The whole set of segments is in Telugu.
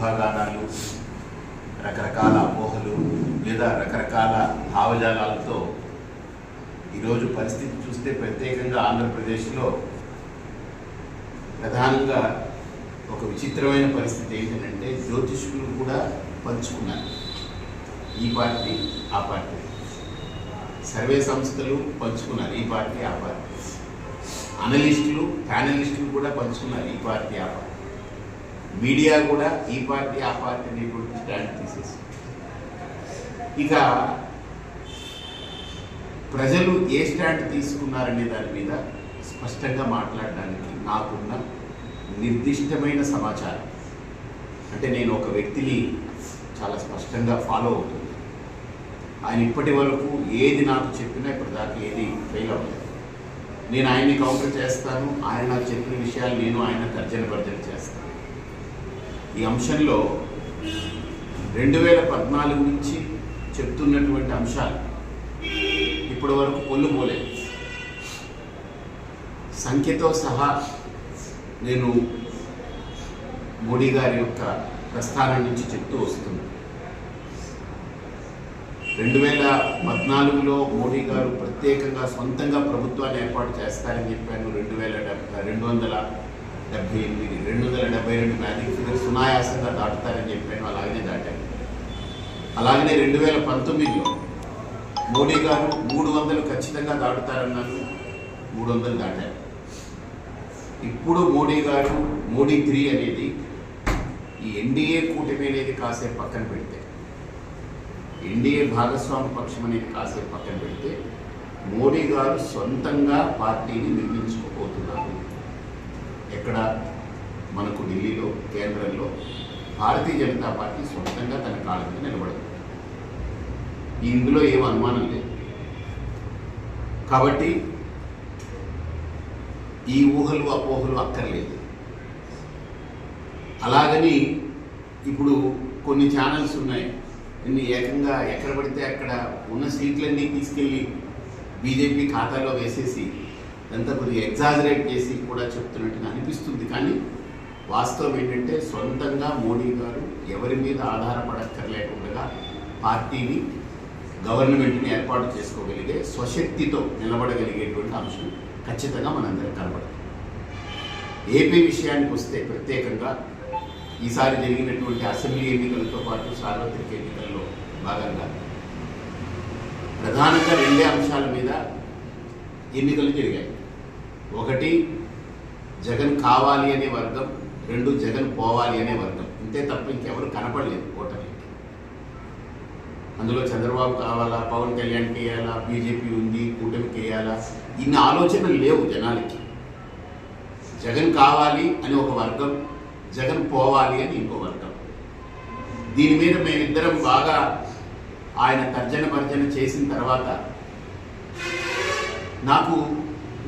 ఊహాగానాలు రకరకాల అపోహలు లేదా రకరకాల భావజాలాలతో ఈరోజు పరిస్థితి చూస్తే ప్రత్యేకంగా ఆంధ్రప్రదేశ్లో ప్రధానంగా ఒక విచిత్రమైన పరిస్థితి ఏంటంటే జ్యోతిష్కులు కూడా పంచుకున్నారు. ఈ పార్టీ ఆ పార్టీ. సర్వే సంస్థలు పంచుకున్నారు ఈ పార్టీ ఆ పార్టీ. అనలిస్టులు ప్యానలిస్టులు కూడా పంచుకున్నారు ఈ పార్టీ ఆ పార్టీ. మీడియా కూడా ఈ పార్టీ ఆ పార్టీ అనేటువంటి స్టాండ్ తీసేసి ఇక ప్రజలు ఏ స్టాండ్ తీసుకున్నారనే దాని మీద స్పష్టంగా మాట్లాడడానికి నాకున్న నిర్దిష్టమైన సమాచారం. అంటే నేను ఒక వ్యక్తిని చాలా స్పష్టంగా ఫాలో అవుతుంది ఆయన ఇప్పటి వరకు ఏది నాకు చెప్పినా ఇప్పుడు దాకా ఏది ఫెయిల్ అవ్వలేదు. నేను ఆయన్ని కౌంటర్ చేస్తాను ఆయన నాకు చెప్పిన విషయాలు నేను ఆయన తర్జన భర్జన చేస్తాను. ఈ అంశంలో రెండు వేల పద్నాలుగు నుంచి చెప్తున్నటువంటి అంశాలు ఇప్పటి వరకు పొల్లు పోలేదు. సంఖ్యతో సహా నేను మోడీ గారి యొక్క ప్రస్థానం నుంచి చెప్తూ వస్తున్నాను రెండు వేల పద్నాలుగులో మోడీ గారు ప్రత్యేకంగా సొంతంగా ప్రభుత్వాన్ని ఏర్పాటు చేస్తారని చెప్పాను. రెండు వేల డెబ్బై రెండు వందల డెబ్బై ఎనిమిది రెండు వందల డెబ్బై రెండు మ్యాజిక్ ఫిగర్ సునాయాసంగా దాటుతారని చెప్పాను అలాగనే దాటాను. అలాగనే రెండు వేల పంతొమ్మిదిలో మోడీ గారు మూడు వందలు ఖచ్చితంగా దాటుతారన్నారు మూడు వందలు దాటారు ఇప్పుడు మోడీ గారు మోడీ త్రీ అనేది ఈ ఎన్డీఏ కూటమి అనేది కాసేపు పక్కన పెడితే ఎన్డీఏ భాగస్వామి పక్షం అనేది కాసేపు పక్కన పెడితే మోడీ గారు సొంతంగా పార్టీని నిర్మించుకోబోతున్నారు. ఎక్కడ మనకు ఢిల్లీలో కేంద్రంలో భారతీయ జనతా పార్టీ సొంతంగా తన కాళ్ళ మీద నిలబడుతుంది ఇందులో ఏం అనుమానం లేదు. కాబట్టి ఈ ఊహలు అపోహలు అక్కర్లేదు. అలాగని ఇప్పుడు కొన్ని ఛానల్స్ ఉన్నాయి. ఇన్ని ఏకంగా ఎక్కడ పడితే అక్కడ ఉన్న సీట్లన్నీ తీసుకెళ్ళి బీజేపీ ఖాతాలో వేసేసి ఎంత కొద్దిగా ఎగ్జాజరేట్ చేసి కూడా చెప్తున్నట్టుగా అనిపిస్తుంది. కానీ వాస్తవం ఏంటంటే సొంతంగా మోడీ గారు ఎవరి మీద ఆధారపడక్కర్లేకుండా పార్టీని గవర్నమెంట్ని ఏర్పాటు చేసుకోగలిగే స్వశక్తితో నిలబడగలిగేటువంటి అంశం ఖచ్చితంగా మనందరం కనబడుతుంది ఏపీ విషయానికి వస్తే ప్రత్యేకంగా ఈసారి జరిగినటువంటి అసెంబ్లీ ఎన్నికలతో పాటు సార్వత్రిక ఎన్నికల్లో భాగంగా ప్రధానంగా రెండే అంశాల మీద ఎన్నికలు జరిగాయి. ఒకటి జగన్ కావాలి అనే వర్గం రెండు జగన్ పోవాలి అనే వర్గం. ఇంతే తప్ప ఇంకెవరు కనపడలేదు ఓటమి. అందులో చంద్రబాబు కావాలా పవన్ కళ్యాణ్కి వేయాలా బీజేపీ ఉంది కూటమికి వేయాలా? ఇన్ని ఆలోచనలు లేవు జనాలకి. జగన్ కావాలి అని ఒక వర్గం జగన్ పోవాలి అని ఇంకో వర్గం. దీని మీద మేమిద్దరం బాగా ఆయన తర్జన భర్జన చేసిన తర్వాత నాకు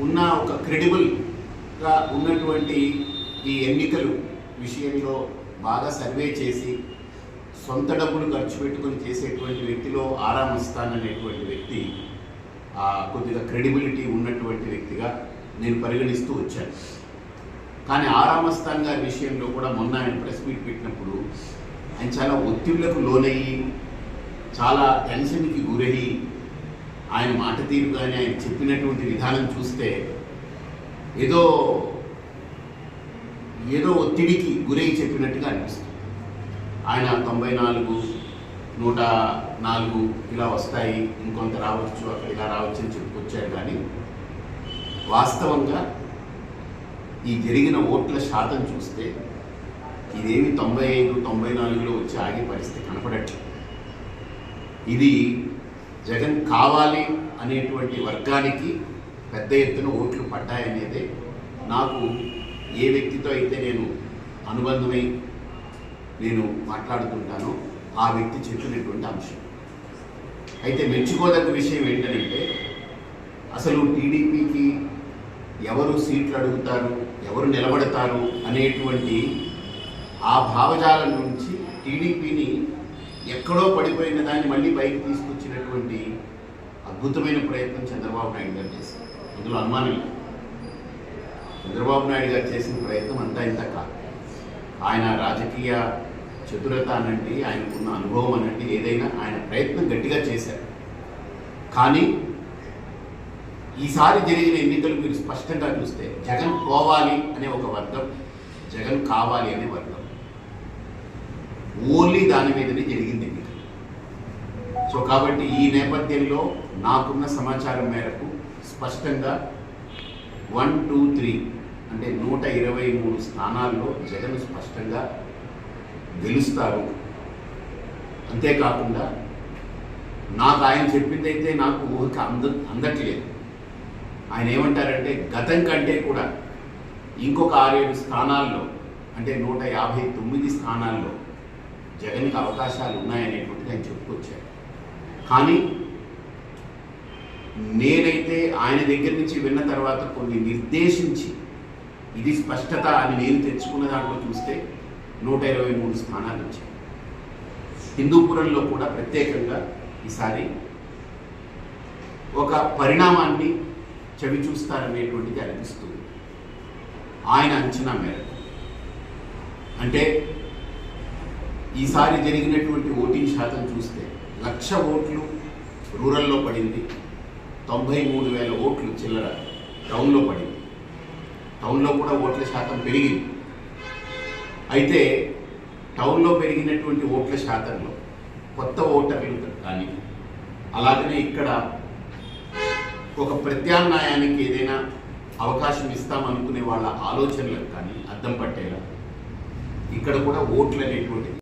ఉన్న ఒక క్రెడిబుల్గా ఉన్నటువంటి ఈ ఎన్నికలు విషయంలో బాగా సర్వే చేసి సొంత డబ్బులు ఖర్చు పెట్టుకొని చేసేటువంటి వ్యక్తిలో ఆరామిస్తాన్ అనేటువంటి వ్యక్తి కొద్దిగా క్రెడిబిలిటీ ఉన్నటువంటి వ్యక్తిగా నేను పరిగణిస్తూ వచ్చాను. కానీ ఆరామస్థాన్ గారి విషయంలో కూడా మొన్న ఆయన ప్రెస్ మీట్ పెట్టినప్పుడు ఆయన చాలా ఒత్తిళ్ళకు లోనయ్యి చాలా టెన్షన్కి గురయ్యి ఆయన మాట తీరు కానీ ఆయన చెప్పినటువంటి విధానం చూస్తే ఏదో ఏదో ఒత్తిడికి గురై చెప్పినట్టుగా అనిపిస్తుంది. ఆయన తొంభై నాలుగు నూట నాలుగు ఇలా వస్తాయి ఇంకొంత రావచ్చు అక్కడ ఇలా రావచ్చు అని చెప్పుకొచ్చారు కానీ వాస్తవంగా ఈ జరిగిన ఓట్ల శాతం చూస్తే ఇదేమి తొంభై ఐదు తొంభై నాలుగులో వచ్చి ఆగే పరిస్థితి కనపడట్లేదు. ఇది జగన్ కావాలి అనేటువంటి వర్గానికి పెద్ద ఎత్తున ఓట్లు పడ్డాయనేదే నాకు ఏ వ్యక్తితో అయితే నేను అనుబంధమై నేను మాట్లాడుతుంటానో ఆ వ్యక్తి చెప్పినటువంటి అంశం. అయితే మెచ్చుకోదగ్గ విషయం ఏంటంటే అసలు టీడీపీకి ఎవరు సీట్లు అడుగుతారు ఎవరు నిలబడతారు అనేటువంటి ఆ భావజాలం నుంచి టీడీపీని ఎక్కడో పడిపోయిన దాన్ని మళ్ళీ పైకి తీసుకొచ్చినటువంటి అద్భుతమైన ప్రయత్నం చంద్రబాబు నాయుడు గారు చేశారు. ఇందులో అనుమానం లేదు. చంద్రబాబు నాయుడు గారు చేసిన ప్రయత్నం అంతా ఇంత కాదు. ఆయన రాజకీయ చతురత అనండి ఆయనకున్న అనుభవం అనండి ఏదైనా ఆయన ప్రయత్నం గట్టిగా చేశారు. కానీ ఈసారి జరిగిన ఎన్నికలు మీరు స్పష్టంగా చూస్తే జగన్ పోవాలి అనే ఒక వర్గం జగన్ కావాలి అనే వర్గం. ఓన్లీ దాని మీదనే జరిగింది. సో కాబట్టి ఈ నేపథ్యంలో నాకున్న సమాచారం మేరకు స్పష్టంగా వన్ టూ త్రీ అంటే నూట ఇరవై మూడు స్థానాల్లో జగన్ స్పష్టంగా గెలుస్తారు. అంతేకాకుండా నాకు ఆయన చెప్పిందైతే నాకు ఊహకి అంద అందట్లేదు. ఆయన ఏమంటారంటే గతం కంటే కూడా ఇంకొక ఆరేడు స్థానాల్లో అంటే నూట యాభై తొమ్మిది స్థానాల్లో జగన్కి అవకాశాలు ఉన్నాయనేటువంటిది ఆయన చెప్పుకొచ్చారు కానీ నేనైతే ఆయన దగ్గర నుంచి విన్న తర్వాత కొన్ని నిర్దేశించి ఇది స్పష్టత అని నేను తెచ్చుకున్న దాంట్లో చూస్తే నూట ఇరవై మూడు స్థానాలు వచ్చాయి. హిందూపురంలో కూడా ప్రత్యేకంగా ఈసారి ఒక పరిణామాన్ని చవి చూస్తారనేటువంటిది అనిపిస్తుంది. ఆయన అంచనా మేరకు. అంటే ఈసారి జరిగినటువంటి ఓటింగ్ శాతం చూస్తే లక్ష ఓట్లు రూరల్లో పడింది తొంభై మూడు వేల ఓట్లు చిల్లర టౌన్లో పడింది. టౌన్లో కూడా ఓట్ల శాతం పెరిగింది. అయితే టౌన్లో పెరిగినటువంటి ఓట్ల శాతంలో కొత్త ఓటర్లు కానీ అలాగనే ఇక్కడ ఒక ప్రత్యామ్నాయానికి ఏదైనా అవకాశం ఇస్తామనుకునే వాళ్ళ ఆలోచనలకు కానీ అద్దం పట్టేలా ఇక్కడ కూడా ఓట్లు అనేటువంటిది